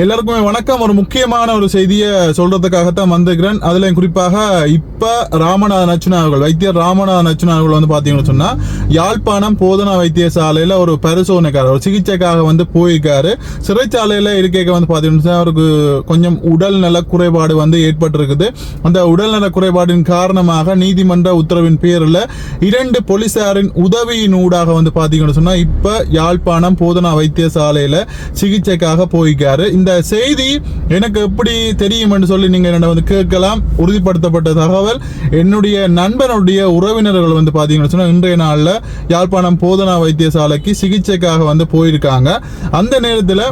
எல்லாருக்குமே வணக்கம். ஒரு முக்கியமான ஒரு செய்தியை சொல்றதுக்காகத்தான் வந்திருக்கிறேன். அதுல குறிப்பாக இப்ப ராமநாதன் அச்சுனா அவர்கள் வைத்தியர் ராமநாதன் அச்சுனா அவர்கள் வந்து பாத்தீங்கன்னு சொன்னா யாழ்ப்பாணம் போதனா வைத்தியசாலையில ஒரு பரிசோதனைக்காக ஒரு சிகிச்சைக்காக வந்து போயிருக்காரு. சிறைச்சாலையில இருக்கைக்கு வந்து பாத்தீங்கன்னு சொன்னா அவருக்கு கொஞ்சம் உடல்நல குறைபாடு வந்து ஏற்பட்டிருக்குது. அந்த உடல்நல குறைபாடின் காரணமாக நீதிமன்ற உத்தரவின் பேரில் இரண்டு போலீசாரின் உதவியின் ஊடாக வந்து பாத்தீங்கன்னு சொன்னா இப்ப யாழ்ப்பாணம் போதனா வைத்தியசாலையில சிகிச்சைக்காக போயிருக்காரு. இந்த செய்தி எனக்கு எப்படி தெரியும் என்று சொல்லி நீங்க என்னை வந்து கேட்கலாம். உறுதிப்படுத்தப்பட்ட தகவல் என்னுடைய நண்பனுடைய உறவினர்கள் வந்து பார்த்தீங்கன்னு சொன்னா இன்றைய நாளில் யாழ்ப்பாணம் போதனா வைத்தியசாலைக்கு சிகிச்சைக்காக வந்து போயிருக்காங்க. அந்த நேரத்தில்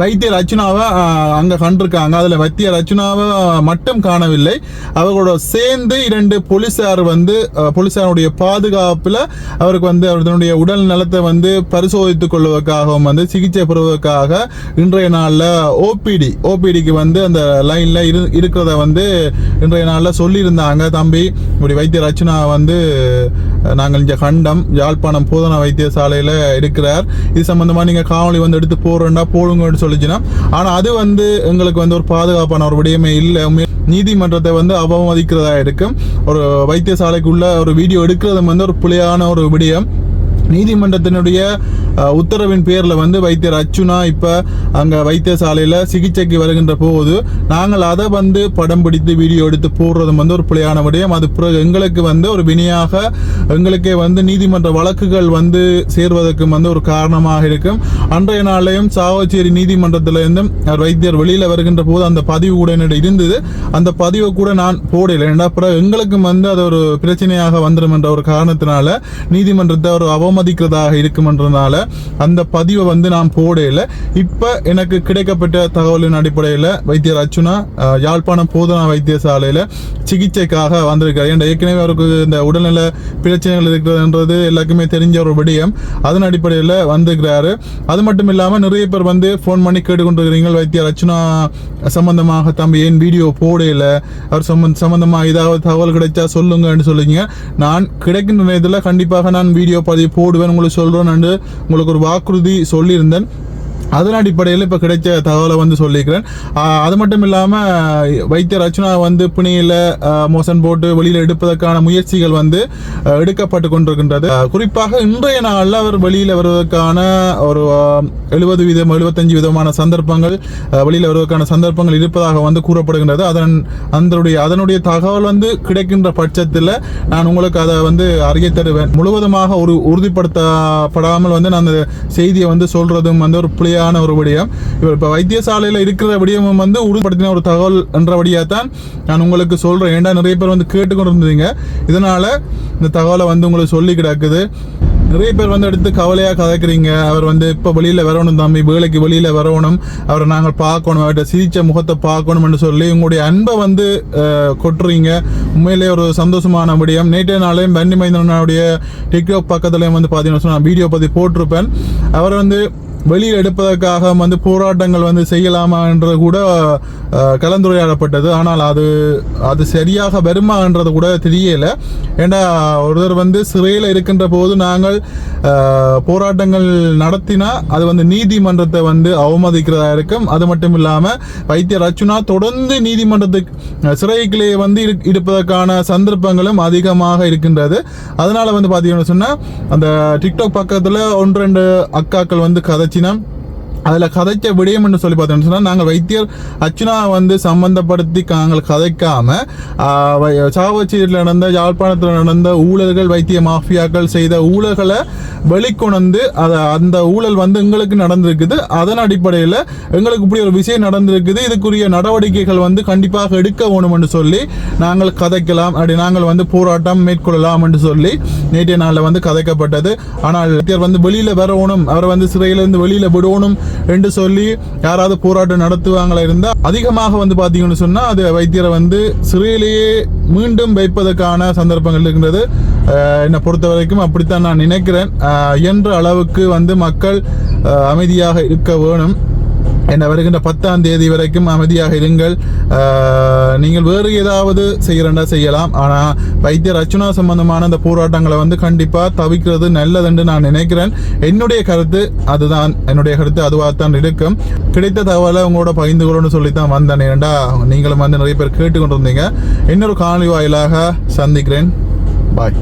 வைத்திய ரச்சனாவை அங்கே கண்டிருக்காங்க. அதில் வைத்திய ரச்சனாவை மட்டும் காணவில்லை. அவர்களோட சேர்ந்து இரண்டு போலீஸார் வந்து போலீஸாருடைய பாதுகாப்பில் அவருக்கு வந்து அவருடைய உடல் நலத்தை வந்து பரிசோதித்துக் கொள்வதற்காகவும் வந்து சிகிச்சை பெறுவதற்காக இன்றைய நாளில் ஓபிடி ஓபிடிக்கு வந்து அந்த லைனில் இரு இருக்கிறத வந்து இன்றைய நாளில் சொல்லியிருந்தாங்க. தம்பி இப்படி வைத்திய அர்ச்சுனா வந்து நாங்கள் இங்கே கண்டம் யாழ்ப்பாணம் போதனா வைத்தியசாலையில் இருக்கிறார். இது சம்மந்தமாக நீங்கள் காவலி வந்து எடுத்து போறேன்னா அப்படின்னு சொல்லிச்சுன்னா ஆனா அது வந்து எங்களுக்கு வந்து ஒரு பாதுகாப்பான ஒரு விடயமே இல்லை. நீதிமன்றத்தை வந்து அவமதிக்கிறதா இருக்கும். ஒரு வைத்தியசாலைக்குள்ள ஒரு வீடியோ எடுக்கிறது வந்து ஒரு பிழையான ஒரு விடயம். நீதிமன்றத்தினுடைய உத்தரவின் பேரில் வந்து வைத்தியர் அச்சுனா இப்போ அங்கே வைத்தியசாலையில் சிகிச்சைக்கு வருகின்ற போது நாங்கள் அதை வந்து படம் பிடித்து வீடியோ எடுத்து போடுறதும் வந்து ஒரு பிழையான விடயம். அது பிறகு எங்களுக்கு வந்து ஒரு வினையாக எங்களுக்கே வந்து நீதிமன்ற வழக்குகள் வந்து சேர்வதற்கும் வந்து ஒரு காரணமாக இருக்கும். அன்றைய நாளையும் சாவச்சேரி நீதிமன்றத்திலிருந்தும் வைத்தியர் வெளியில் வருகின்ற போது அந்த பதிவு கூட என்னிடம் இருந்தது. அந்த பதிவை கூட நான் போடல. ஏன்னா பிறகு எங்களுக்கும் வந்து அது ஒரு பிரச்சனையாக வந்துடும் என்ற ஒரு காரணத்தினால நீதிமன்றத்தை ஒரு அவமதிக்கிறதாக இருக்குமன்றதுனால அந்த பதிவை வந்து நான் போடல இப்போ எனக்கு கிடைக்கப்பட்ட தகவலின் அடிப்படையில் வைத்தியர் அர்ச்சுனா யாழ்ப்பாணம் போதனா வைத்தியசாலையில் சிகிச்சைக்காக வந்திருக்காரு ஏன்னா ஏற்கனவே அவருக்கு இந்த உடல்நல பிரச்சனைகள் இருக்கிறதுன்றது எல்லாருக்குமே தெரிஞ்ச ஒரு விடயம். அதன் அடிப்படையில் வந்திருக்கிறாரு. அது மட்டும் இல்லாமல் நிறைய பேர் வந்து ஃபோன் பண்ணி கேட்டுக்கொண்டிருக்கிறீங்க வைத்தியர் அர்ச்சுனா சம்பந்தமாக தம்பி ஏன் வீடியோ போடல அவர் சம்பந்த சம்பந்தமாக ஏதாவது தகவல் கிடைச்சா சொல்லுங்கன்னு சொல்லுங்க. நான் கிடைக்கின்ற நேரத்தில் கண்டிப்பாக நான் வீடியோ பதிவு போடுவேன் உங்களுக்கு சொல்றேன். உங்களுக்கு ஒரு வாக்குறுதி சொல்லியிருந்தேன். அதன் அடிப்படையில் இப்போ கிடைச்ச தகவலை வந்து சொல்லிக்கிறேன். அது மட்டும் இல்லாமல் வைத்தியர் அர்ச்சுனா வந்து பிணியில் மோசன் போட்டு வெளியில் எடுப்பதற்கான முயற்சிகள் வந்து எடுக்கப்பட்டு கொண்டிருக்கின்றது. குறிப்பாக இன்றைய நாளில் அவர் வெளியில் வருவதற்கான ஒரு எழுபது வீதம் எழுபத்தஞ்சு விதமான சந்தர்ப்பங்கள் வெளியில் வருவதற்கான சந்தர்ப்பங்கள் இருப்பதாக வந்து கூறப்படுகின்றது. அதன் அதனுடைய அதனுடைய தகவல் வந்து கிடைக்கின்ற பட்சத்தில் நான் உங்களுக்கு அதை வந்து அறிய தருவேன். முழுவதுமாக ஒரு உறுதிப்படுத்தப்படாமல் வந்து நான் அந்த செய்தியை வந்து சொல்கிறதும் வந்து ஒரு பிழையான ஒரு விடயம் இவர் இப்போ வைத்தியசாலையில் இருக்கிற விடயமும் வந்து உறுதிப்படுத்தின ஒரு தகவல் என்றபடியாக தான் நான் உங்களுக்கு சொல்கிறேன் ஏன்டா நிறைய பேர் வந்து கேட்டுக்கொண்டு இருந்தீங்க இதனால் இந்த தகவலை வந்து உங்களுக்கு சொல்லி கிடக்குது. நிறைய பேர் வந்து எடுத்து கவலையாக கதைக்கிறீங்க. அவர் வந்து இப்போ வெளியில் வரணும் தம்பி வேலைக்கு வெளியில் வரணும். அவரை நாங்கள் பார்க்கணும். அவர்கிட்ட சிரிச்ச முகத்தை பார்க்கணும்னு சொல்லி உங்களுடைய அன்பை வந்து கொட்டுறீங்க. உண்மையிலேயே ஒரு சந்தோஷமான விடயம். நேற்றைய நாளையும் பன்னி மைந்தனுடைய டிக்டாக் பக்கத்துலேயும் வந்து பார்த்தீங்கன்னா நான் வீடியோ பற்றி போட்டிருப்பேன். அவர் வந்து வெளியில் எடுப்பதற்காக வந்து போராட்டங்கள் வந்து செய்யலாமா என்றது கூட கலந்துரையாடப்பட்டது. ஆனால் அது அது சரியாக வருமான்றது கூட தெரியல. ஏன்னா ஒருத்தர் வந்து சிறையில் இருக்கின்ற போது நாங்கள் போராட்டங்கள் நடத்தினா அது வந்து நீதிமன்றத்தை வந்து அவமதிக்கிறதா இருக்கும். அது மட்டும் இல்லாமல் வைத்தியர் அர்ச்சுனா தொடர்ந்து நீதிமன்றத்துக்கு அஹ், வந்து இரு- இருப்பதற்கான சந்தர்ப்பங்களும் அதிகமாக இருக்கின்றது. அதனால வந்து பார்த்தீங்கன்னு சொன்னால் அந்த டிக்டாக் பக்கத்தில் ஒன்று ரெண்டு அக்காக்கள் வந்து Sinan. அதில் கதைச்ச விடயம் என்று சொல்லி பார்த்தோம்னு சொன்னால் நாங்கள் வைத்தியர் அர்ச்சுனா வந்து சம்பந்தப்படுத்தி நாங்கள் கதைக்காம ஆஹ், வை- நடந்த யாழ்ப்பாணத்தில் நடந்த ஊழல்கள் வைத்திய மாஃபியாக்கள் செய்த ஊழல்களை வெளிக்கொணர்ந்து அதை அந்த ஊழல் வந்து எங்களுக்கு நடந்திருக்குது. அதன் அடிப்படையில் எங்களுக்கு இப்படி ஒரு விஷயம் நடந்திருக்குது. இதுக்குரிய நடவடிக்கைகள் வந்து கண்டிப்பாக எடுக்க வேணும் என்று சொல்லி நாங்கள் கதைக்கலாம். அப்படி நாங்கள் வந்து போராட்டம் மேற்கொள்ளலாம் என்று சொல்லி நேற்றைய நாளில் வந்து கதைக்கப்பட்டது. ஆனால் வைத்தியர் வந்து வெளியில் வரணும் அவரை வந்து சிறையிலிருந்து வெளியில் விடணும் என்று சொல்லி யாராவது போராட்டம் நடத்துவாங்களா இருந்தா அதிகமாக வந்து பாத்தீங்கன்னு சொன்னா அது வைத்தியரை வந்து சிறையிலேயே மீண்டும் வைப்பதற்கான சந்தர்ப்பங்கள் இருக்கின்றது. என்னை பொறுத்த வரைக்கும் அப்படித்தான் நான் நினைக்கிறேன். இயன்ற அளவுக்கு வந்து மக்கள் அமைதியாக இருக்க வேணும். என்ன வருகின்ற பத்தாம் தேதி வரைக்கும் அமைதியாக இருங்கள். நீங்கள் வேறு ஏதாவது செய்கிறண்டா செய்யலாம். ஆனால் வைத்தியர் அர்ச்சுனா சம்பந்தமான அந்த போராட்டங்களை வந்து கண்டிப்பாக தவிக்கிறது நல்லதுன்னு நான் நினைக்கிறேன். என்னுடைய கருத்து அதுதான். என்னுடைய கருத்து அதுவாக தான் இருக்கும். கிடைத்த தகவலை உங்களோட பகிர்ந்து கொள்ளணும்னு சொல்லித்தான் வந்தேன். ஏண்டா நீங்களும் வந்து நிறைய பேர் கேட்டுக்கொண்டிருந்தீங்க. இன்னொரு காணொலி வாயிலாக சந்திக்கிறேன். பாய்